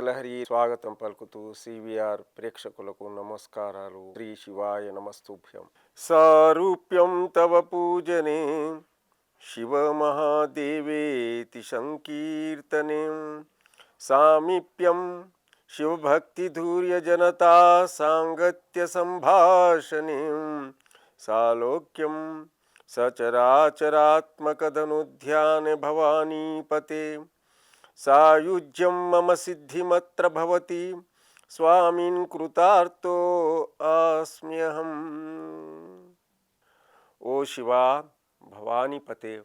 శివానందలహరి స్వాగతం పలుకుతూ సివిఆర్ ప్రేక్షకులకు నమస్కారాలు. శ్రీ శివాయ నమస్తుభ్యం. సారూప్యం తవ పూజనే శివ మహాదేవేతి సంకీర్తనే. సామీప్యం శివభక్తిధూర్య జనతా సాంగత్య సంభాషణే. సాలోక్యం సచరాచరాత్మకదనుధ్యాన భవానీపతే సాయుజ్యం మమ సిద్ధిమత్ర భవతి స్వామిన్ కృతార్థో ఆస్మ్యహం ఓ శివ భవానీపతే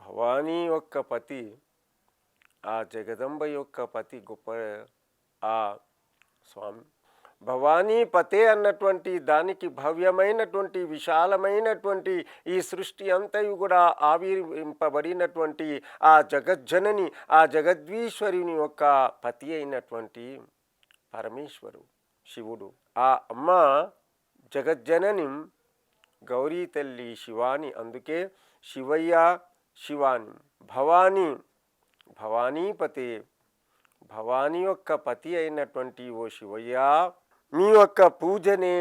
భవానీ యొక్క పతి ఆ జగదంబ యొక్క పతి గొప్ప ఆ స్వామి. భవానీ పతే అన్నటువంటి దానికి భవ్యమైనటువంటి విశాలమైనటువంటి ఈ సృష్టి అంతయు కూడా ఆవిర్వింపబడినటువంటి ఆ జగజ్జనని ఆ జగద్వీశ్వరుని యొక్క పతి అయినటువంటి పరమేశ్వరు శివుడు. ఆ అమ్మ జగజ్జనని గౌరీ తల్లి శివాని అందుకే శివయ్య శివాని భవానీ భవానీపతే భవానీ యొక్క పతి అయినటువంటి ఓ శివయ్య మీ యొక్క పూజనే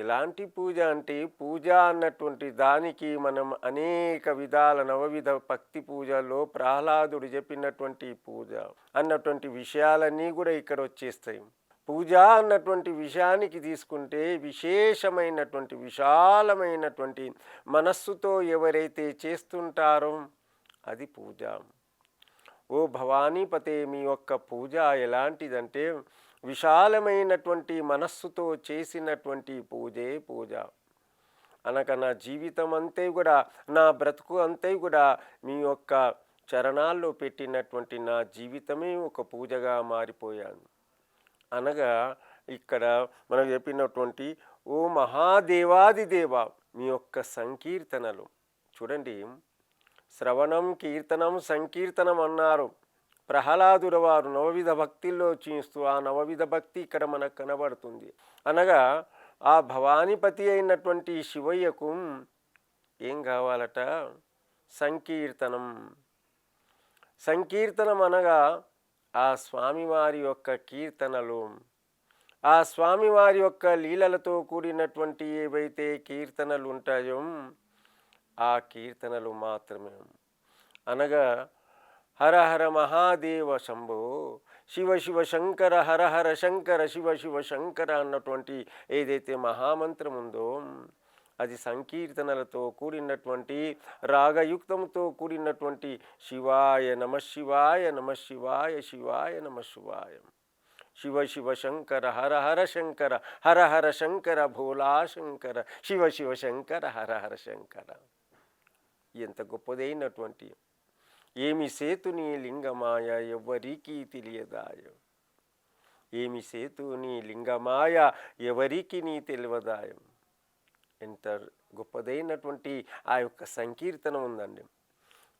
ఎలాంటి పూజ అంటే పూజ అన్నటువంటి దానికి మనం అనేక విధాల నవవిధ భక్తి పూజలో ప్రహ్లాదుడు చెప్పినటువంటి పూజ అన్నటువంటి విషయాలన్నీ కూడా ఇక్కడ వచ్చేస్తాయి. పూజ అన్నటువంటి విషయానికి తీసుకుంటే విశేషమైనటువంటి విశాలమైనటువంటి మనస్సుతో ఎవరైతే చేస్తుంటారో అది పూజ. ఓ భవానీపతే మీ యొక్క పూజ ఎలాంటిదంటే విశాలమైనటువంటి మనస్సుతో చేసినటువంటి పూజే పూజ. అనగా నా జీవితం అంతే కూడా నా బ్రతుకు అంతే కూడా మీ యొక్క చరణాల్లో పెట్టినటువంటి నా జీవితమే ఒక పూజగా మారిపోయాను. అనగా ఇక్కడ మనం చెప్పినటువంటి ఓ మహాదేవాది దేవ మీ యొక్క సంకీర్తనలు. చూడండి శ్రవణం కీర్తనం సంకీర్తనం అన్నారు. ప్రహ్లాదుల వారు నవవిధ భక్తిల్లో చూస్తూ ఆ నవవిధ భక్తి ఇక్కడ మనకు కనబడుతుంది. అనగా ఆ భవానీపతి అయినటువంటి శివయ్యకు ఏం కావాలట? సంకీర్తనం. సంకీర్తనం అనగా ఆ స్వామివారి యొక్క కీర్తనలు. ఆ స్వామివారి యొక్క లీలలతో కూడినటువంటి ఏవైతే కీర్తనలు ఉంటాయో ఆ కీర్తనలు మాత్రమే. అనగా హర హర మహాదేవ శంభో. శివ శివ శంకర హర హర శంకర శివ శివ శంకర అన్నటువంటి ఏదైతే మహామంత్రం ఉందో అది సంకీర్తనలతో కూడినటువంటి రాగయుక్తంతో కూడినటువంటి శివాయ నమ శివాయ నమ శివాయ శివాయ నమ శివాయ. శివ శివ శంకర హర హర శంకర హర హర శంకర భోలా శంకర శివ శివ శంకర హర హర శంకర. ఎంత గొప్పదైనటువంటి ఏమి సేతుని లింగమాయ ఎవరికీ తెలియదాయ? ఏమి సేతుని లింగమాయ ఎవరికి నీ తెలియదాయం? ఎంత గొప్పదైనటువంటి ఆ యొక్క సంకీర్తన ఉందండి.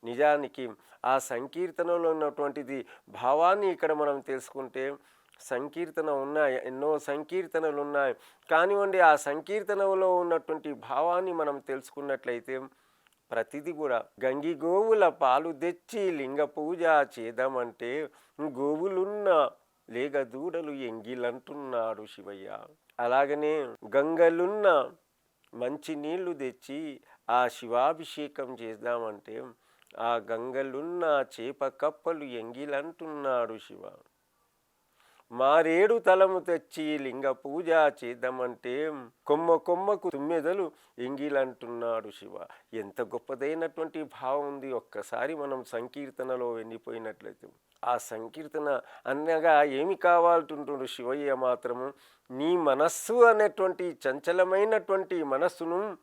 నిజానికి ఆ సంకీర్తనలో ఉన్నటువంటిది భావాన్ని ఇక్కడ మనం తెలుసుకుంటే సంకీర్తన ఉన్నాయి ఎన్నో సంకీర్తనలు ఉన్నాయి. కానివ్వండి ఆ సంకీర్తనలో ఉన్నటువంటి భావాన్ని మనం తెలుసుకున్నట్లయితే ప్రతిది కూడా గంగి గోవుల పాలు తెచ్చి లింగ పూజ చేద్దామంటే గోవులున్న లేగ దూడలు ఎంగిలంటున్నాడు శివయ్య. అలాగనే గంగలున్న మంచి నీళ్ళు తెచ్చి ఆ శివాభిషేకం చేద్దామంటే ఆ గంగలున్న చేప కప్పలు ఎంగిలంటున్నాడు శివ. మారేడు తలము తెచ్చి లింగ పూజ చేద్దామంటే కొమ్మ కొమ్మకు తుమ్మెదలు ఎంగిలంటున్నాడు శివ. ఎంత గొప్పదైనటువంటి భావం ఉంది. ఒక్కసారి మనం సంకీర్తనలో వెళ్ళిపోయినట్లయితే. ఆ సంకీర్తన అనగా ఏమి కావాలంటుంటుడు శివయ్య మాత్రము? నీ మనస్సు అనేటువంటి చంచలమైనటువంటి మనస్సును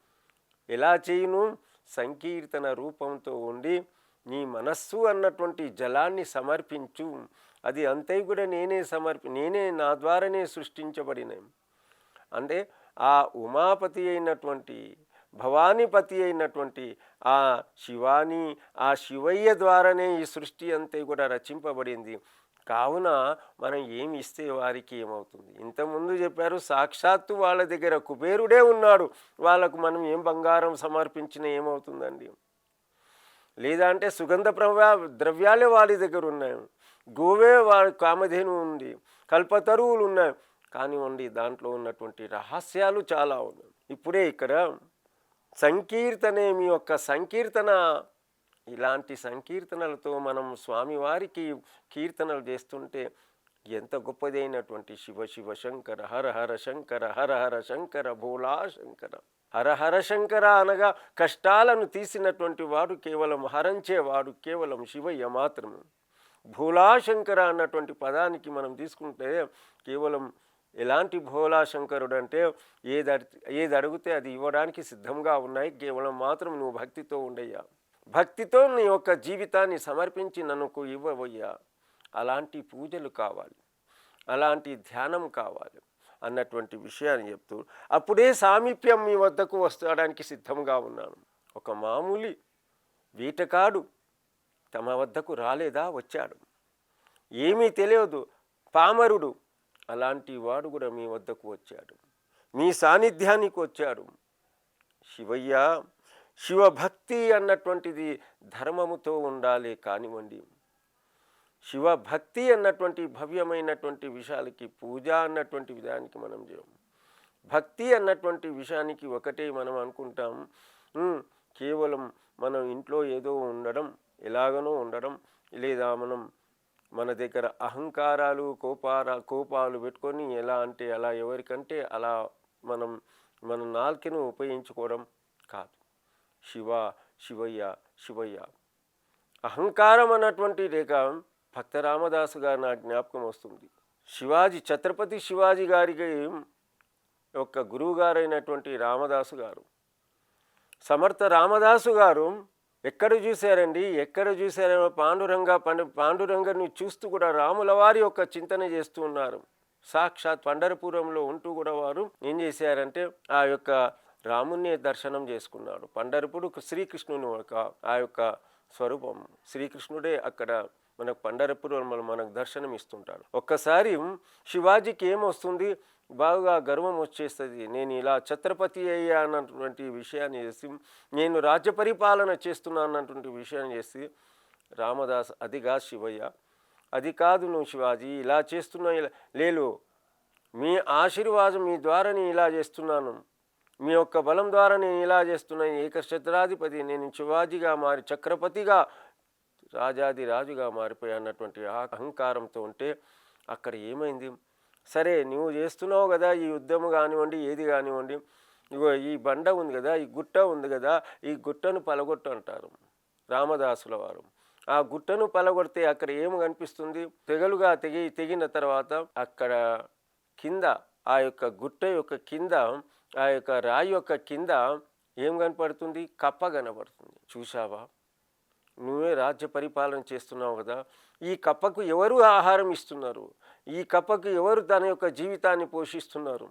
ఎలా చేయును? సంకీర్తన రూపంతో ఉండి నీ మనస్సు అన్నటువంటి జలాన్ని సమర్పించు. అది అంతే కూడా నేనే సమర్పి నేనే నా ద్వారానే సృష్టించబడిన. అంటే ఆ ఉమాపతి అయినటువంటి భవానీపతి అయినటువంటి ఆ శివాని ఆ శివయ్య ద్వారానే ఈ సృష్టి అంతే కూడా రచింపబడింది. కావున మనం ఏమి ఇస్తే వారికి ఏమవుతుంది? ఇంతకుముందు చెప్పారు సాక్షాత్తు వాళ్ళ దగ్గర కుబేరుడే ఉన్నాడు. వాళ్ళకు మనం ఏం బంగారం సమర్పించినా ఏమవుతుందండి? లేదా అంటే సుగంధ ప్రవ్యా ద్రవ్యాలే వాళ్ళ దగ్గర ఉన్నాయి. గోవే వారి కామధేను ఉంది కల్పతరువులు ఉన్నాయి. కానివ్వండి దాంట్లో ఉన్నటువంటి రహస్యాలు చాలా ఉన్నాయి. ఇప్పుడే ఇక్కడ సంకీర్తనే మీ యొక్క సంకీర్తన. ఇలాంటి సంకీర్తనలతో మనం స్వామివారికి కీర్తనలు చేస్తుంటే ఎంత గొప్పదైనటువంటి శివ శివ శంకర హర హర శంకర హర హర శంకర భోలా శంకర. హర హర శంకర అనగా కష్టాలను తీసినటువంటి వాడు కేవలం హరించేవాడు కేవలం శివయ్య మాత్రము. భోలాశంకర అన్నటువంటి పదానికి మనం తీసుకుంటే కేవలం ఎలాంటి భోలాశంకరుడు అంటే ఏది ఏది అడిగితే అది ఇవ్వడానికి సిద్ధంగా ఉన్నాయి. కేవలం మాత్రం నువ్వు భక్తితో ఉండయ్యా. భక్తితో నీ యొక్క జీవితాన్ని సమర్పించి నన్నుకు ఇవ్వబోయ్యా అలాంటి పూజలు కావాలి. అలాంటి ధ్యానం కావాలి అన్నటువంటి విషయాన్ని చెప్తూ అప్పుడే సామీప్యం మీ వద్దకు వస్తాడానికి సిద్ధంగా ఉన్నాను. ఒక మామూలి వేటకాడు తమ వద్దకు రాలేదా? వచ్చాడు. ఏమీ తెలియదు. పామరుడు. అలాంటి వాడు కూడా మీ వద్దకు వచ్చాడు. మీ సాన్నిధ్యానికి వచ్చాడు. శివయ్య శివభక్తి అన్నటువంటిది ధర్మముతో ఉండాలి కానివ్వండి. శివభక్తి అన్నటువంటి భవ్యమైనటువంటి విషయాలకి పూజ అన్నటువంటి విధానికి మనం చేయం. భక్తి అన్నటువంటి విషయానికి ఒకటే మనం అనుకుంటాం. కేవలం మనం ఇంట్లో ఏదో ఉండడం ఎలాగనో ఉండడం లేదా మనం మన దగ్గర అహంకారాలు కోపార కోపాలు పెట్టుకొని ఎలా అంటే అలా ఎవరికంటే అలా మనం మన నాలుకను ఉపయోగించుకోవడం కాదు. శివ శివయ్య శివయ్య. అహంకారం అన్నటువంటి రేఖ భక్త రామదాసు గారు నా జ్ఞాపకం వస్తుంది. శివాజీ ఛత్రపతి శివాజీ గారికి యొక్క గురువుగారైనటువంటి రామదాసు గారు సమర్థ రామదాసు గారు ఎక్కడ చూశారండి? ఎక్కడ చూశారో పాండురంగ పండు పాండురంగని చూస్తూ కూడా రాముల వారి యొక్క చింతన చేస్తూ ఉన్నారు. సాక్షాత్ పండరపురంలో ఉంటూ కూడా వారు ఏం చేశారంటే ఆ యొక్క రాముణ్ణి దర్శనం చేసుకున్నాడు పండరపుడు శ్రీకృష్ణుని యొక్క ఆ యొక్క స్వరూపం. శ్రీకృష్ణుడే అక్కడ మనకు పండరపురంలో మనకు దర్శనం ఇస్తుంటాడు ఒక్కసారి శివాజీకి ఏమొస్తుంది? బాగా గర్వం వచ్చేస్తుంది. నేను ఇలా ఛత్రపతి అయ్యా అన్నటువంటి విషయాన్ని చేసి నేను రాజ్య పరిపాలన చేస్తున్నా అన్నటువంటి విషయాన్ని చేసి రామదాస్ అదిగా శివయ్య అది కాదు నువ్వు శివాజీ ఇలా చేస్తున్నా ఇలా లేలు మీ ఆశీర్వాదం మీ ద్వారా నేను ఇలా చేస్తున్నాను. మీ యొక్క బలం ద్వారా నేను ఇలా చేస్తున్నాను ఏకఛత్రాధిపతి నేను శివాజీగా మారి చక్రపతిగా రాజాది రాజుగా మారిపోయా అన్నటువంటి అహంకారంతో ఉంటే అక్కడ ఏమైంది? సరే నువ్వు చేస్తున్నావు కదా ఈ యుద్ధం కానివ్వండి ఏది కానివ్వండి. ఇగో ఈ బండ ఉంది కదా ఈ గుట్ట ఉంది కదా ఈ గుట్టను పలగొట్టు అంటారు రామదాసుల వారు. ఆ గుట్టను పలగొడితే అక్కడ ఏం కనిపిస్తుంది? తెగలుగా తెగి తెగిన తర్వాత అక్కడ కింద ఆ యొక్క గుట్ట యొక్క కింద ఆ యొక్క రాయి యొక్క కింద ఏం కనపడుతుంది? కప్ప కనపడుతుంది. చూసావా నువ్వే రాజ్య పరిపాలన చేస్తున్నావు కదా. ఈ కప్పకు ఎవరు ఆహారం ఇస్తున్నారు? ఈ కప్పకు ఎవరు తన యొక్క జీవితాన్ని పోషిస్తున్నారు?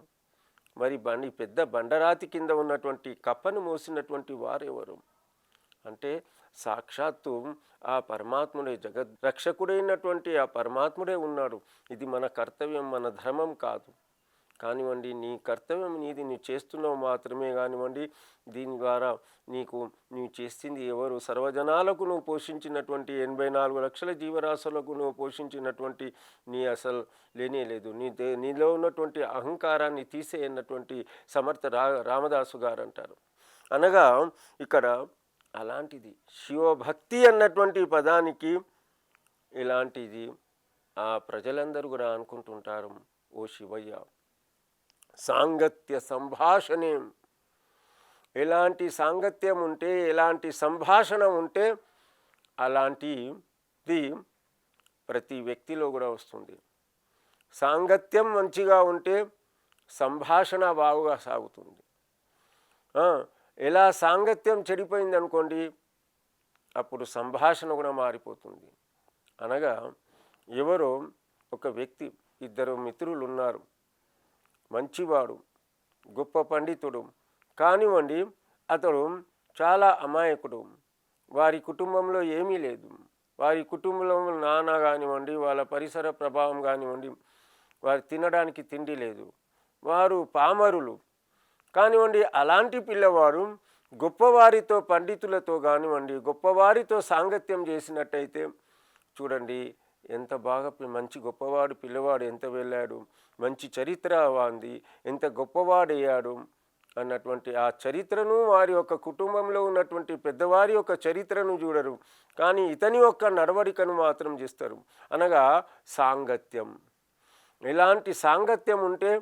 మరి బండి పెద్ద బండరాతి కింద ఉన్నటువంటి కప్పను మోసినటువంటి వారెవరు? అంటే సాక్షాత్తు ఆ పరమాత్ముడే జగద్ రక్షకుడైనటువంటి ఆ పరమాత్ముడే ఉన్నాడు. ఇది మన కర్తవ్యం మన ధర్మం కాదు. కానివ్వండి నీ కర్తవ్యం నీది నువ్వు చేస్తున్నావు మాత్రమే కానివ్వండి దీని ద్వారా నీకు నువ్వు చేసింది ఎవరు? సర్వజనాలకు నువ్వు పోషించినటువంటి ఎనభై నాలుగు లక్షల జీవరాశులకు నువ్వు పోషించినటువంటి నీ అసలు లేనే లేదు. నీ దే నీలో ఉన్నటువంటి అహంకారాన్ని తీసేయనటువంటి సమర్థ రా రామదాసు గారు అంటారు అనగా ఇక్కడ అలాంటిది శివభక్తి అన్నటువంటి పదానికి ఇలాంటిది ఆ ప్రజలందరూ కూడా అనుకుంటుంటారు ఓ శివయ్య సాంగత్య సంభాషణం? ఎలాంటి సాంగత్యం ఉంటే ఎలాంటి సంభాషణ ఉంటే అలాంటిది ప్రతి వ్యక్తిలో కూడా వస్తుంది. సాంగత్యం మంచిగా ఉంటే సంభాషణ బాగుగా సాగుతుంది. ఎలా సాంగత్యం చెడిపోయింది అనుకోండి అప్పుడు సంభాషణ కూడా మారిపోతుంది. అనగా ఎవరో ఒక వ్యక్తి ఇద్దరు మిత్రులు ఉన్నారు మంచివాడు గొప్ప పండితుడు. కానివ్వండి అతడు చాలా అమాయకుడు. వారి కుటుంబంలో ఏమీ లేదు. వారి కుటుంబంలో నాన్న కానివ్వండి వాళ్ళ పరిసర ప్రభావం కానివ్వండి వారు తినడానికి తిండి లేదు. వారు పామరులు. కానివ్వండి అలాంటి పిల్లవారు గొప్పవారితో పండితులతో కానివ్వండి గొప్పవారితో సాంగత్యం చేసినట్టయితే చూడండి ఎంత బాగా మంచి గొప్పవాడు పిల్లవాడు ఎంత వెళ్ళాడు. మంచి చరిత్ర వాంది ఎంత గొప్పవాడయ్యాడు అన్నటువంటి ఆ చరిత్రను వారి యొక్క కుటుంబంలో ఉన్నటువంటి పెద్దవారి యొక్క చరిత్రను చూడరు. కానీ ఇతని యొక్క నడవడికను మాత్రం చేస్తారు. అనగా సాంగత్యం. ఇలాంటి సాంగత్యం ఉంటే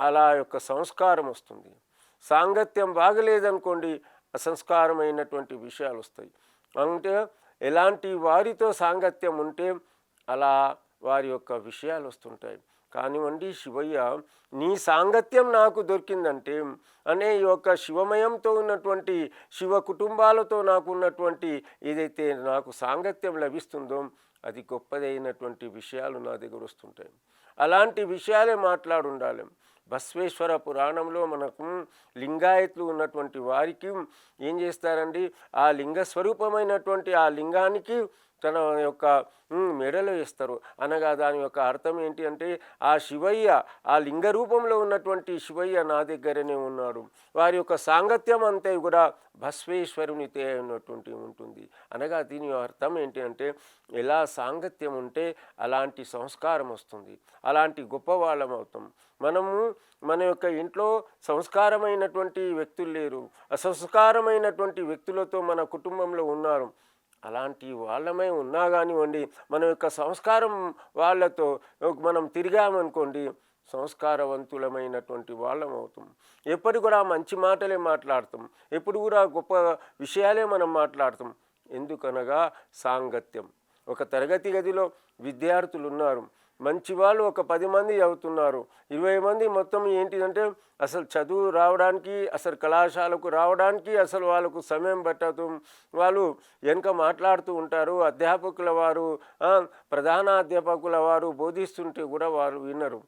అలా యొక్క సంస్కారం వస్తుంది. సాంగత్యం బాగలేదనుకోండి అసంస్కారమైనటువంటి విషయాలు వస్తాయి. అంటే ఎలాంటి వారితో సాంగత్యం ఉంటే అలా వారి యొక్క విషయాలు వస్తుంటాయి. కానివ్వండి శివయ్య నీ సాంగత్యం నాకు దొరికిందంటే అనే ఈ యొక్క శివమయంతో ఉన్నటువంటి శివ కుటుంబాలతో నాకు ఉన్నటువంటి ఏదైతే నాకు సాంగత్యం లభిస్తుందో అది గొప్పదైనటువంటి విషయాలు నా దగ్గర వస్తుంటాయి. అలాంటి విషయాలే మాట్లాడుండాలి. బస్వేశ్వర పురాణంలో మనకు లింగాయతులు ఉన్నటువంటి వారికి ఏం చేస్తారండి? ఆ లింగ స్వరూపమైనటువంటి ఆ లింగానికి తన యొక్క మెడలు మెడలో అనగా దాని యొక్క అర్థం ఏంటి అంటే ఆ శివయ్య ఆ లింగ రూపంలో ఉన్నటువంటి శివయ్య నా దగ్గరనే ఉన్నాడు. వారి యొక్క సాంగత్యం అంతా కూడా భస్వేశ్వరునితే ఉన్నటువంటి ఉంటుంది. అనగా దీని అర్థం ఏంటి అంటే ఎలా సాంగత్యం ఉంటే అలాంటి సంస్కారం వస్తుంది. అలాంటి గొప్పవాళ్ళం అవుతాం. మనము మన యొక్క ఇంట్లో సంస్కారమైనటువంటి వ్యక్తులు లేరు. అసంస్కారమైనటువంటి వ్యక్తులతో మన కుటుంబంలో ఉన్నారు. అలాంటి వాళ్ళమై ఉన్నా కానివ్వండి మన యొక్క సంస్కారం వాళ్ళతో మనం తిరిగామనుకోండి సంస్కారవంతులమైనటువంటి వాళ్ళం అవుతాం. ఎప్పుడు కూడా మంచి మాటలే మాట్లాడతాం. ఎప్పుడు కూడా గొప్ప విషయాలే మనం మాట్లాడతాం. ఎందుకనగా సాంగత్యం. ఒక తరగతి గదిలో విద్యార్థులు ఉన్నారు. మంచి వాళ్ళు ఒక పది మంది అవుతున్నారు ఇరవై మంది మొత్తం ఏంటిదంటే అసలు చదువు రావడానికి అసలు కళాశాలకు రావడానికి అసలు వాళ్ళకు సమయం పట్టదు. వాళ్ళు వెనుక మాట్లాడుతూ ఉంటారు. అధ్యాపకుల వారు ప్రధాన అధ్యాపకుల వారు బోధిస్తుంటే కూడా వారు వినరు.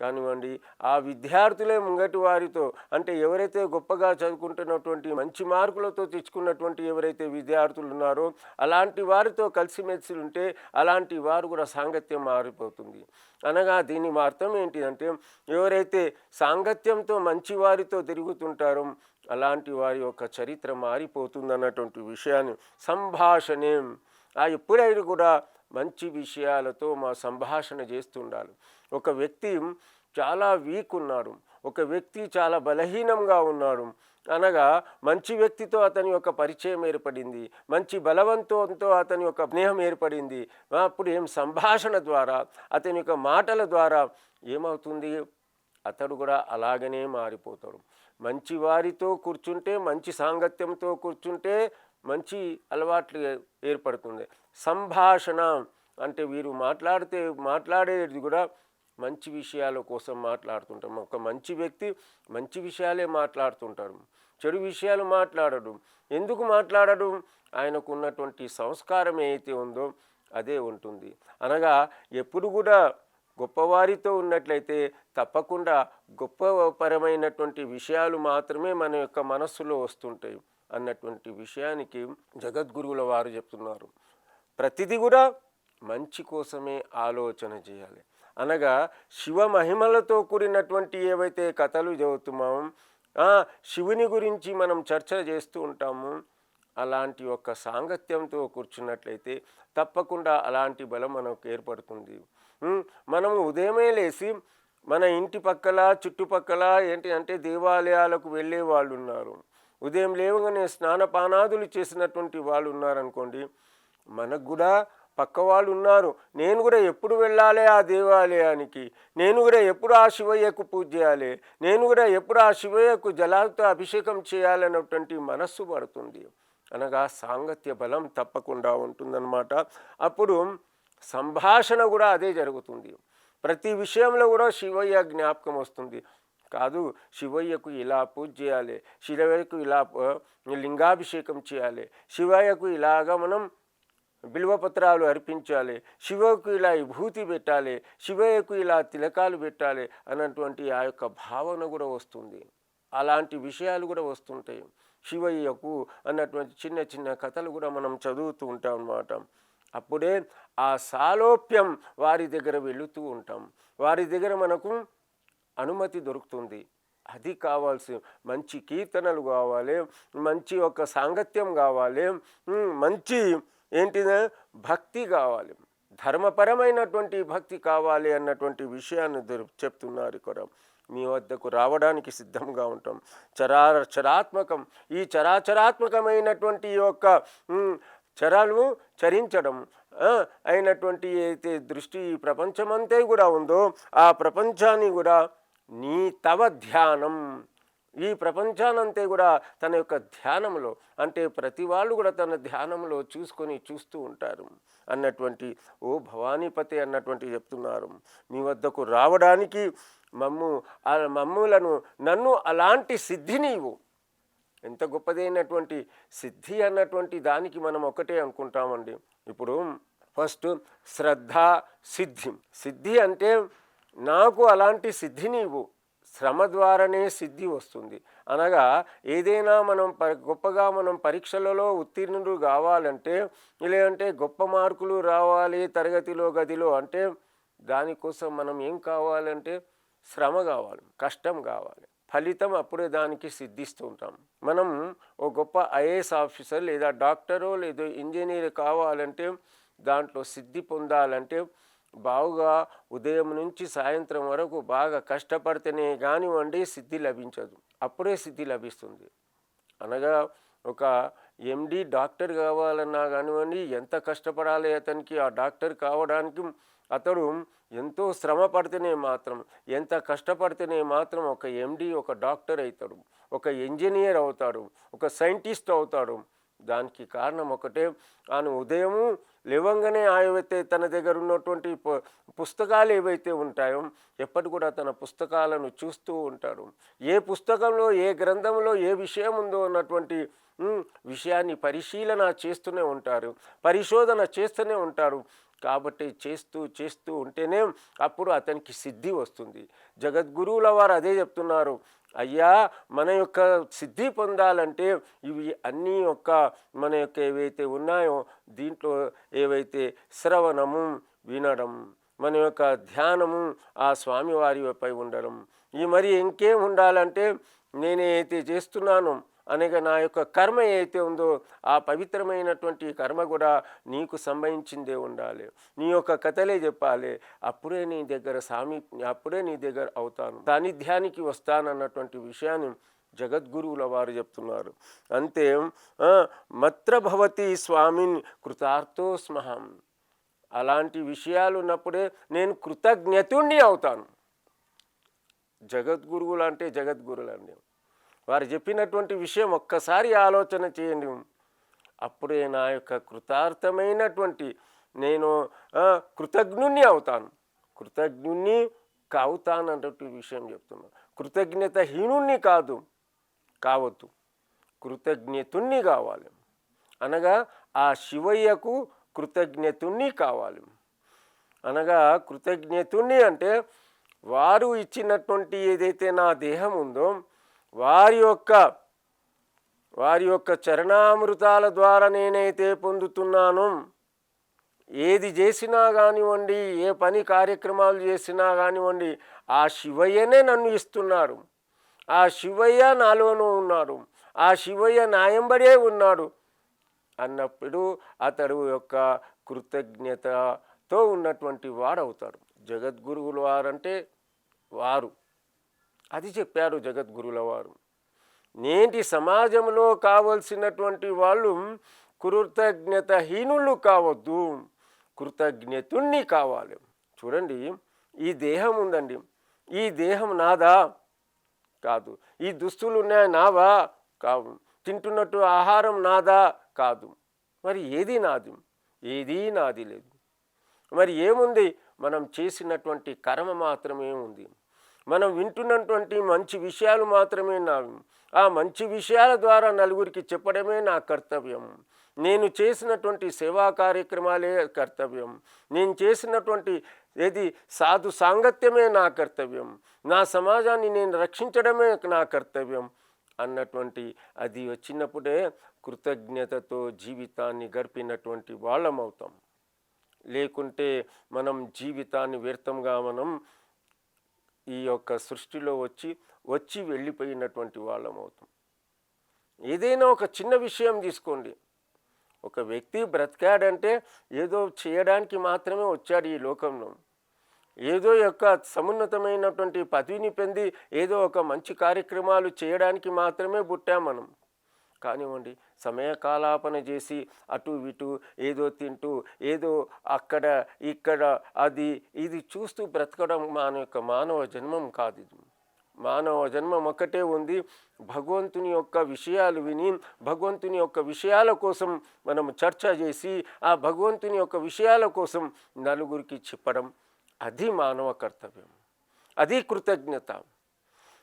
కానివ్వండి ఆ విద్యార్థులే ముంగటి వారితో అంటే ఎవరైతే గొప్పగా చదువుకుంటున్నటువంటి మంచి మార్కులతో తెచ్చుకున్నటువంటి ఎవరైతే విద్యార్థులు ఉన్నారో అలాంటి వారితో కలిసిమెలిసి ఉంటే అలాంటి వారు కూడా సాంగత్యం మారిపోతుంది. అనగా దీని అర్థం ఏంటిదంటే ఎవరైతే సాంగత్యంతో మంచి వారితో తిరుగుతుంటారో అలాంటి వారి యొక్క చరిత్ర మారిపోతుంది అన్నటువంటి విషయాన్ని సంభాషణే. ఆ ఎప్పుడైనా కూడా మంచి విషయాలతో మా సంభాషణ చేస్తుండాలి. ఒక వ్యక్తి చాలా వీక్ ఉన్నాడు ఒక వ్యక్తి చాలా బలహీనంగా ఉన్నాడు అనగా మంచి వ్యక్తితో అతని యొక్క పరిచయం ఏర్పడింది. మంచి బలవంతంతో అతని యొక్క స్నేహం ఏర్పడింది. అప్పుడు ఏం సంభాషణ ద్వారా అతని యొక్క మాటల ద్వారా ఏమవుతుంది? అతడు కూడా అలాగనే మారిపోతాడు. మంచి వారితో కూర్చుంటే మంచి సాంగత్యంతో కూర్చుంటే మంచి అలవాట్లు ఏర్పడుతుంది. సంభాషణ అంటే వీరు మాట్లాడితే మాట్లాడేది కూడా మంచి విషయాల కోసం మాట్లాడుతుంటాం ఒక మంచి వ్యక్తి మంచి విషయాలే మాట్లాడుతుంటారు. చెడు విషయాలు మాట్లాడడు. ఎందుకు మాట్లాడడు? ఆయనకు ఉన్నటువంటి సంస్కారం ఏదైతే ఉందో అదే ఉంటుంది. అనగా ఎప్పుడు కూడా గొప్పవారితో ఉన్నట్లయితే తప్పకుండా గొప్పపరమైనటువంటి విషయాలు మాత్రమే మన యొక్క మనస్సులో వస్తుంటాయి అన్నటువంటి విషయానికి జగద్గురువుల వారు చెప్తున్నారు. ప్రతిదీ కూడా మంచి కోసమే ఆలోచన చేయాలి. అనగా శివ మహిమలతో కూడినటువంటి ఏవైతే కథలు చదువుతున్నామో శివుని గురించి మనం చర్చ చేస్తూ ఉంటాము. అలాంటి ఒక సాంగత్యంతో కూర్చున్నట్లయితే తప్పకుండా అలాంటి బలం మనకు ఏర్పడుతుంది. మనం మనము ఉదయమే లేచి మన ఇంటి పక్కల చుట్టుపక్కల ఏంటి అంటే దేవాలయాలకు వెళ్ళే వాళ్ళు ఉన్నారు. ఉదయం లేవగానే స్నానపానాదులు చేసినటువంటి వాళ్ళు ఉన్నారనుకోండి మనకు కూడా పక్క వాళ్ళు ఉన్నారు నేను కూడా ఎప్పుడు వెళ్ళాలి ఆ దేవాలయానికి? నేను కూడా ఎప్పుడు ఆ శివయ్యకు పూజ చేయాలి? నేను కూడా ఎప్పుడు ఆ శివయ్యకు జలాలతో అభిషేకం చేయాలన్నటువంటి మనస్సు పడుతుంది. అనగా సాంగత్య బలం తప్పకుండా ఉంటుందన్నమాట. అప్పుడు సంభాషణ కూడా అదే జరుగుతుంది. ప్రతి విషయంలో కూడా శివయ్య జ్ఞాపకం వస్తుంది. కాదు శివయ్యకు ఇలా పూజ చేయాలి శివయ్యకు ఇలా లింగాభిషేకం చేయాలి శివయ్యకు ఇలాగా మనం బిల్వపత్రాలు అర్పించాలి శివకు ఇలా విభూతి పెట్టాలి శివయ్యకు ఇలా తిలకాలు పెట్టాలి అన్నటువంటి ఆ యొక్క భావన కూడా వస్తుంది. అలాంటి విషయాలు కూడా వస్తుంటాయి. శివయ్యకు అన్నటువంటి చిన్న చిన్న కథలు కూడా మనం చదువుతూ ఉంటాం అన్నమాట. అప్పుడే ఆ సాలోప్యం వారి దగ్గర వెళుతూ ఉంటాం. వారి దగ్గర మనకు అనుమతి దొరుకుతుంది. అది కావాల్సి మంచి కీర్తనలు కావాలి మంచి ఒక సాంగత్యం కావాలి మంచి ఏంటిది? భక్తి కావాలి. ధర్మపరమైనటువంటి భక్తి కావాలి అన్నటువంటి విషయాన్ని చెప్తున్నారు ఇక్కడ. మీ వద్దకు రావడానికి సిద్ధంగా ఉంటాం. చరా చరాత్మకం ఈ చరాచరాత్మకమైనటువంటి యొక్క చరాలు చరించడం అయినటువంటి అయితే దృష్టి ఈ ప్రపంచమంతే కూడా ఉందో ఆ ప్రపంచాన్ని కూడా నీ తవ ధ్యానం ఈ ప్రపంచానంతే కూడా తన యొక్క ధ్యానంలో అంటే ప్రతి వాళ్ళు కూడా తన ధ్యానంలో చూసుకొని చూస్తూ ఉంటారు. అన్నటువంటి ఓ భవానీపతి అన్నటువంటి చెప్తున్నారు. మీ వద్దకు రావడానికి మమ్ము మమ్ములను నన్ను అలాంటి సిద్ధిని ఇవ్వు ఎంత గొప్పదైనటువంటి సిద్ధి అన్నటువంటి దానికి మనం ఒకటే అనుకుంటామండి. ఇప్పుడు ఫస్ట్ శ్రద్ధ సిద్ధి. సిద్ధి అంటే నాకు అలాంటి సిద్ధిని ఇవ్వు శ్రమ ద్వారానే సిద్ధి వస్తుంది. అనగా ఏదైనా మనం ప గొప్పగా మనం పరీక్షలలో ఉత్తీర్ణులు కావాలంటే లేదంటే గొప్ప మార్కులు రావాలి తరగతిలో గదిలో అంటే దానికోసం మనం ఏం కావాలంటే శ్రమ కావాలి కష్టం కావాలి. ఫలితం అప్పుడే దానికి సిద్ధిస్తూ ఉంటాం. మనం ఓ గొప్ప ఐఏఎస్ ఆఫీసర్ లేదా డాక్టరో లేదా ఇంజనీర్ కావాలంటే దాంట్లో సిద్ధి పొందాలంటే బావుగా ఉదయం నుంచి సాయంత్రం వరకు బాగా కష్టపడితేనే కానివ్వండి సిద్ధి లభించదు. అప్పుడే సిద్ధి లభిస్తుంది. అనగా ఒక ఎండి డాక్టర్ కావాలన్నా కానివ్వండి ఎంత కష్టపడాలి అతనికి ఆ డాక్టర్ కావడానికి అతడు ఎంతో శ్రమ పడితేనే మాత్రం ఎంత కష్టపడితేనే మాత్రం ఒక ఎండి ఒక డాక్టర్ అవుతాడు ఒక ఇంజనీర్ అవుతాడు. ఒక సైంటిస్ట్ అవుతాడు. దానికి కారణం ఒకటే ఆయన ఉదయము లేవంగానే ఆయవైతే తన దగ్గర ఉన్నటువంటి పుస్తకాలు ఏవైతే ఉంటాయో ఎప్పటి కూడా తన పుస్తకాలను చూస్తూ ఉంటాడు. ఏ పుస్తకంలో ఏ గ్రంథంలో ఏ విషయం ఉందో అన్నటువంటి విషయాన్ని పరిశీలన చేస్తూనే ఉంటారు. పరిశోధన చేస్తూనే ఉంటారు. కాబట్టి చేస్తూ చేస్తూ ఉంటేనే అప్పుడు అతనికి సిద్ధి వస్తుంది. జగద్గురువుల వారు అదే చెప్తున్నారు. అయ్యా మన యొక్క సిద్ధి పొందాలంటే ఇవి అన్నీ యొక్క మన యొక్క ఏవైతే ఉన్నాయో దీంట్లో ఏవైతే శ్రవణము వినడం మన యొక్క ధ్యానము ఆ స్వామివారిపై ఉండడం. ఈ మరి ఇంకేం ఉండాలంటే నేనైతే చేస్తున్నాను. అనగా నా యొక్క కర్మ ఏదైతే ఉందో ఆ పవిత్రమైనటువంటి కర్మ కూడా నీకు సంభవించిందే ఉండాలి. నీ యొక్క కథలే చెప్పాలి. అప్పుడే నీ దగ్గర సామీ అప్పుడే నీ దగ్గర అవుతాను. సాన్నిధ్యానికి వస్తానన్నటువంటి విషయాన్ని జగద్గురువుల వారు చెప్తున్నారు. అంతే మత్రభవతి స్వామిని కృతార్థో స్మహం అలాంటి విషయాలు ఉన్నప్పుడే నేను కృతజ్ఞతుణ్ణి అవుతాను. జగద్గురువులు అంటే జగద్గురులు అండి వారు చెప్పినటువంటి విషయం ఒక్కసారి ఆలోచన చేయండి. అప్పుడే నా యొక్క కృతార్థమైనటువంటి నేను కృతజ్ఞుణ్ణి అవుతాను. కృతజ్ఞుణ్ణి కావుతానన్నటువంటి విషయం చెప్తున్నాను కృతజ్ఞత హీనుణ్ణి కాదు కావద్దు. కృతజ్ఞతుణ్ణి కావాలి. అనగా ఆ శివయ్యకు కృతజ్ఞతుణ్ణి కావాలి. అనగా కృతజ్ఞతుణ్ణి అంటే వారు ఇచ్చినటువంటి ఏదైతే నా దేహం ఉందో వారి యొక్క వారి యొక్క చరణామృతాల ద్వారా నేనైతే పొందుతున్నాను. ఏది చేసినా కానివ్వండి ఏ పని కార్యక్రమాలు చేసినా కానివ్వండి ఆ శివయ్యనే నన్ను ఇస్తున్నారు. ఆ శివయ్య నాలోనూ ఉన్నాడు ఆ శివయ్య నాయంబడే ఉన్నాడు అన్నప్పుడు అతడు యొక్క కృతజ్ఞతతో ఉన్నటువంటి వాడవుతాడు. జగద్గురువులు వారంటే వారు. అది చెప్పారు జగద్గురుల వారు నేటి సమాజంలో కావలసినటువంటి వాళ్ళు కృతజ్ఞతహీనులు కావద్దు కృతజ్ఞతుణ్ణి కావాలి. చూడండి ఈ దేహం ఉందండి. ఈ దేహం నాదా? కాదు. ఈ దుస్తులు ఉన్నాయి నావా? కావు. తింటున్నట్టు ఆహారం నాదా? కాదు. మరి ఏది నాది? ఏదీ నాది లేదు. మరి ఏముంది? మనం చేసినటువంటి కర్మ మాత్రమే ఉంది. మనం వింటున్నటువంటి మంచి విషయాలు మాత్రమే నా ఆ మంచి విషయాల ద్వారా నలుగురికి చెప్పడమే నా కర్తవ్యం. నేను చేసినటువంటి సేవా కార్యక్రమాలే కర్తవ్యం. నేను చేసినటువంటి ఏది సాధు సాంగత్యమే నా కర్తవ్యం. నా సమాజాన్ని నేను రక్షించడమే నా కర్తవ్యం అన్నటువంటి అది వచ్చినప్పుడే కృతజ్ఞతతో జీవితాన్ని గడిపినటువంటి వాళ్ళమవుతాం. లేకుంటే మనం జీవితాన్ని వ్యర్థంగా మనం ఈ యొక్క సృష్టిలో వచ్చి వచ్చి వెళ్ళిపోయినటువంటి వాళ్ళం అవుతాం ఏదైనా ఒక చిన్న విషయం తీసుకోండి. ఒక వ్యక్తి బ్రతికాడంటే ఏదో చేయడానికి మాత్రమే వచ్చాడు ఈ లోకంలో. ఏదో యొక్క సమున్నతమైనటువంటి పదవిని పొంది ఏదో ఒక మంచి కార్యక్రమాలు చేయడానికి మాత్రమే పుట్టాం మనం. కానివ్వండి. సమయకాలాపన చేసి అటు ఇటు ఏదో తింటూ ఏదో అక్కడ ఇక్కడ అది ఇది చూస్తూ బ్రతకడం మన యొక్క మానవ జన్మం కాదు ఇది. మానవ జన్మం ఒక్కటే ఉంది. భగవంతుని యొక్క విషయాలు విని భగవంతుని యొక్క విషయాల కోసం మనం చర్చ చేసి ఆ భగవంతుని యొక్క విషయాల కోసం నలుగురికి చెప్పడం అది మానవ కర్తవ్యం. అది కృతజ్ఞత.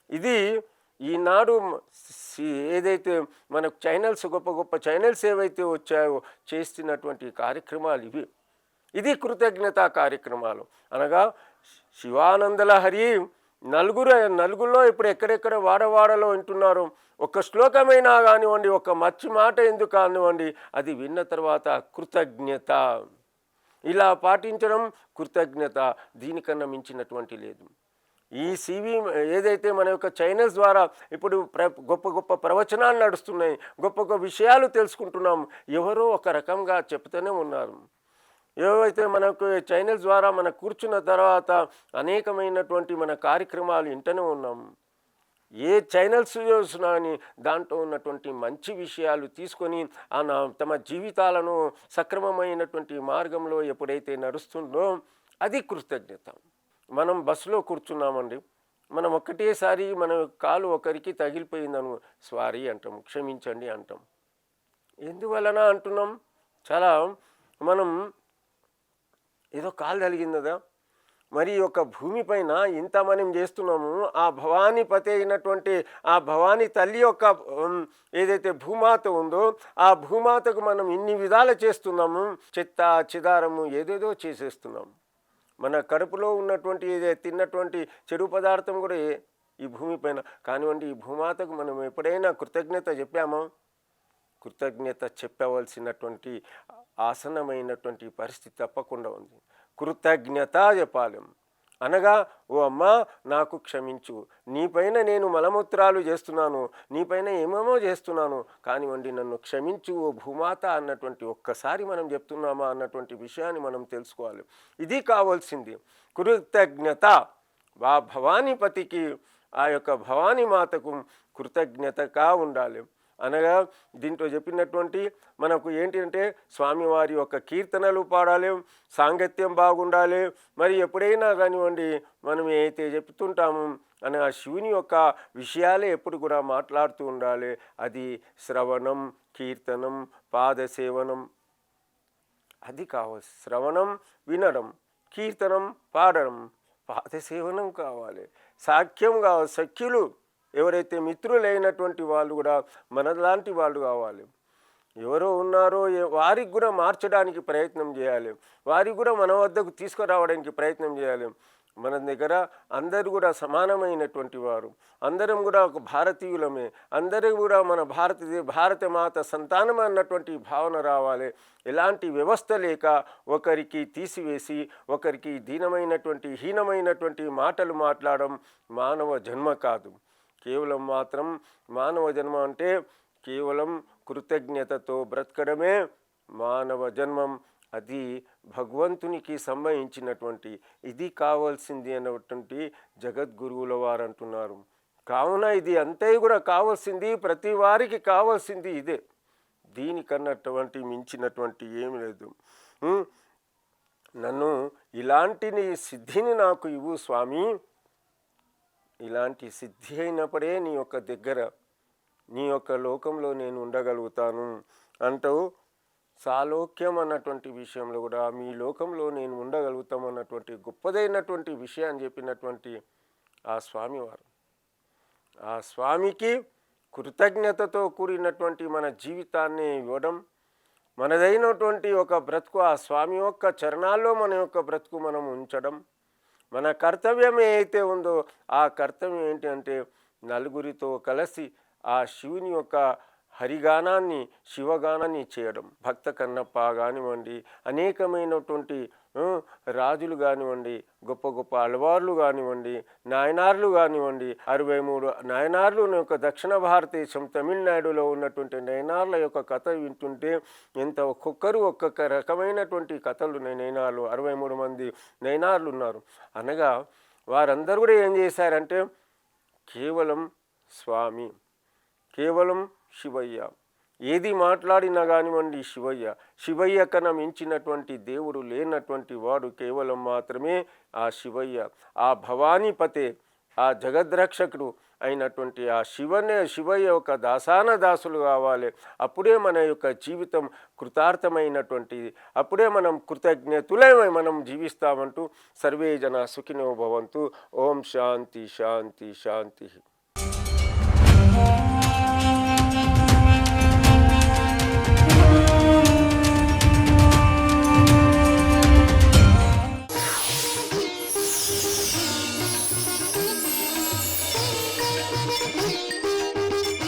ఇది ఈనాడు ఏదైతే మనకు ఛానల్స్ గొప్ప గొప్ప ఛానల్స్ ఏవైతే వచ్చాయో చేస్తున్నటువంటి కార్యక్రమాలు ఇవి. ఇది కృతజ్ఞతా కార్యక్రమాలు. అనగా శివానందల హరి నలుగురు నలుగురిలో ఇప్పుడు ఎక్కడెక్కడ వాడవాడలో వింటున్నారు ఒక శ్లోకమైనా కానివ్వండి ఒక మచ్చి మాట ఎందుకు కానివ్వండి అది విన్న తర్వాత కృతజ్ఞత. ఇలా పాటించడం కృతజ్ఞత. దీనికన్నా మించినటువంటి లేదు. ఈ సివి ఏదైతే మన యొక్క చైనల్స్ ద్వారా ఇప్పుడు ప్ర గొప్ప గొప్ప ప్రవచనాలు నడుస్తున్నాయి గొప్ప గొప్ప విషయాలు తెలుసుకుంటున్నాం ఎవరో ఒక రకంగా చెప్తూనే ఉన్నారు. ఏవైతే మనకు చైనల్స్ ద్వారా మన కూర్చున్న తర్వాత అనేకమైనటువంటి మన కార్యక్రమాలు వింటూనే ఉన్నాం. ఏ ఛానల్స్ చూసినా కానీ దాంట్లో ఉన్నటువంటి మంచి విషయాలు తీసుకొని ఆ నా- తమ జీవితాలను సక్రమమైనటువంటి మార్గంలో ఎప్పుడైతే నడుస్తుందో అది కృతజ్ఞత. మనం బస్సులో కూర్చున్నామండి. మనం ఒక్కటేసారి మన కాలు ఒకరికి తగిలిపోయిందను సారీ అంటాం క్షమించండి అంటాం. ఎందువలన అంటున్నాం? చాలా మనం ఏదో కాలు తగిలిందా మరి ఒక భూమిపైన ఇంత మనం చేస్తున్నాము ఆ భవానీపతి అయినటువంటి ఆ భవానీ తల్లి యొక్క ఏదైతే భూమాత ఉందో ఆ భూమాతకు మనం ఇన్ని విధాలు చేస్తున్నాము చెత్త చిదారము ఏదేదో చేసేస్తున్నాము మన కడుపులో ఉన్నటువంటి తిన్నటువంటి చెడు పదార్థం కూడా ఈ భూమిపైన కానివ్వండి ఈ భూమాతకు మనం ఎప్పుడైనా కృతజ్ఞత చెప్పామా? కృతజ్ఞత చెప్పవలసినటువంటి ఆసనమైనటువంటి పరిస్థితి తప్పకుండా ఉంది. కృతజ్ఞత చెప్పాలి. అనగా ఓ అమ్మ నాకు క్షమించు. నీపైన నేను మలమూత్రాలు చేస్తున్నాను. నీపైన ఏమేమో చేస్తున్నాను. కానివ్వండి నన్ను క్షమించు ఓ భూమాత అన్నటువంటి ఒక్కసారి మనం చెప్తున్నామా అన్నటువంటి విషయాన్ని మనం తెలుసుకోవాలి. ఇది కావాల్సింది. కృతజ్ఞత. ఆ భవానీపతికి ఆ యొక్క భవానీ మాతకు కృతజ్ఞతగా ఉండాలి. అనగా దీంట్లో చెప్పినటువంటి మనకు ఏంటి అంటే స్వామివారి యొక్క కీర్తనలు పాడాలి సాంగత్యం బాగుండాలి మరి ఎప్పుడైనా కానివ్వండి మనం ఏదైతే చెప్తుంటాము అనగా ఆ శివుని యొక్క విషయాలే ఎప్పుడు కూడా మాట్లాడుతూ ఉండాలి. అది శ్రవణం కీర్తనం పాదసేవనం అది కావాలి. శ్రవణం వినడం కీర్తనం పాడడం పాదసేవనం కావాలి. సాఖ్యం కావాలి సఖ్యులు ఎవరైతే మిత్రులైనటువంటి వాళ్ళు కూడా మనలాంటి వాళ్ళు కావాలి. ఎవరో ఉన్నారో వారికి కూడా మార్చడానికి ప్రయత్నం చేయాలి. వారికి కూడా మన వద్దకు తీసుకురావడానికి ప్రయత్నం చేయాలి. మన దగ్గర అందరూ కూడా సమానమైనటువంటి వారు. అందరం కూడా ఒక భారతీయులమే. అందరూ కూడా మన భారత భారత మాత సంతానం అన్నటువంటి భావన రావాలి. ఎలాంటి వ్యవస్థ లేక ఒకరికి తీసివేసి ఒకరికి దీనమైనటువంటి హీనమైనటువంటి మాటలు మాట్లాడడం మానవ జన్మ కాదు. కేవలం మాత్రం మానవ జన్మ అంటే కేవలం కృతజ్ఞతతో బ్రతకడమే మానవ జన్మం. అది భగవంతునికి సంబంధించినటువంటి ఇది కావాల్సింది అన్నటువంటి జగద్గురువుల వారు అంటున్నారు. కావున ఇది అంతే కూడా కావాల్సింది ప్రతి వారికి కావాల్సింది ఇదే. దీనికన్నటువంటి మించినటువంటి ఏమి లేదు. నన్ను ఇలాంటి సిద్ధిని నాకు ఇవ్వు స్వామి. ఇలాంటి సిద్ధి అయినప్పుడే నీ యొక్క దగ్గర నీ యొక్క లోకంలో నేను ఉండగలుగుతాను అంటూ సాలోక్యం అన్నటువంటి విషయంలో కూడా మీ లోకంలో నేను ఉండగలుగుతాం అన్నటువంటి గొప్పదైనటువంటి విషయాన్ని చెప్పినటువంటి ఆ స్వామివారు. ఆ స్వామికి కృతజ్ఞతతో కూడినటువంటి మన జీవితాన్ని ఇవ్వడం మనదైనటువంటి ఒక బ్రతుకు ఆ స్వామి యొక్క చరణాల్లో మన యొక్క బ్రతుకు మనం ఉంచడం మన కర్తవ్యం ఏదైతే ఉందో ఆ కర్తవ్యం ఏంటి అంటే నలుగురితో కలిసి ఆ శివుని యొక్క హరిగానాన్ని శివగానాన్ని చేయడం. భక్త కన్నప్ప కానివ్వండి అనేకమైనటువంటి రాజులు కానివ్వండి గొప్ప గొప్ప అలవార్లు కానివ్వండి నాయనార్లు కానివ్వండి అరవై మూడు నాయనార్లు యొక్క దక్షిణ భారతదేశం తమిళనాడులో ఉన్నటువంటి నయనార్ల యొక్క కథ వింటుంటే ఎంత ఒక్కొక్కరు ఒక్కొక్క రకమైనటువంటి కథలు నయనార్లు అరవై మూడు మంది నయనార్లు ఉన్నారు. అనగా వారందరూ కూడా ఏం చేశారంటే కేవలం స్వామి కేవలం శివయ్య ఏది మాట్లాడినా కానివ్వండి శివయ్య శివయ్య కన్నా మించినటువంటి దేవుడు లేనటువంటి వాడు కేవలం మాత్రమే ఆ శివయ్య. ఆ భవానీపతే ఆ జగద్రక్షకుడు అయినటువంటి ఆ శివనే శివయ్య యొక్క దాసాన దాసులు కావాలి. అప్పుడే మన యొక్క జీవితం కృతార్థమైనటువంటిది అప్పుడే మనం కృతజ్ఞతులమై మనం జీవిస్తామంటూ సర్వే జన సుఖినో భవంతు. ఓం శాంతి శాంతి శాంతి.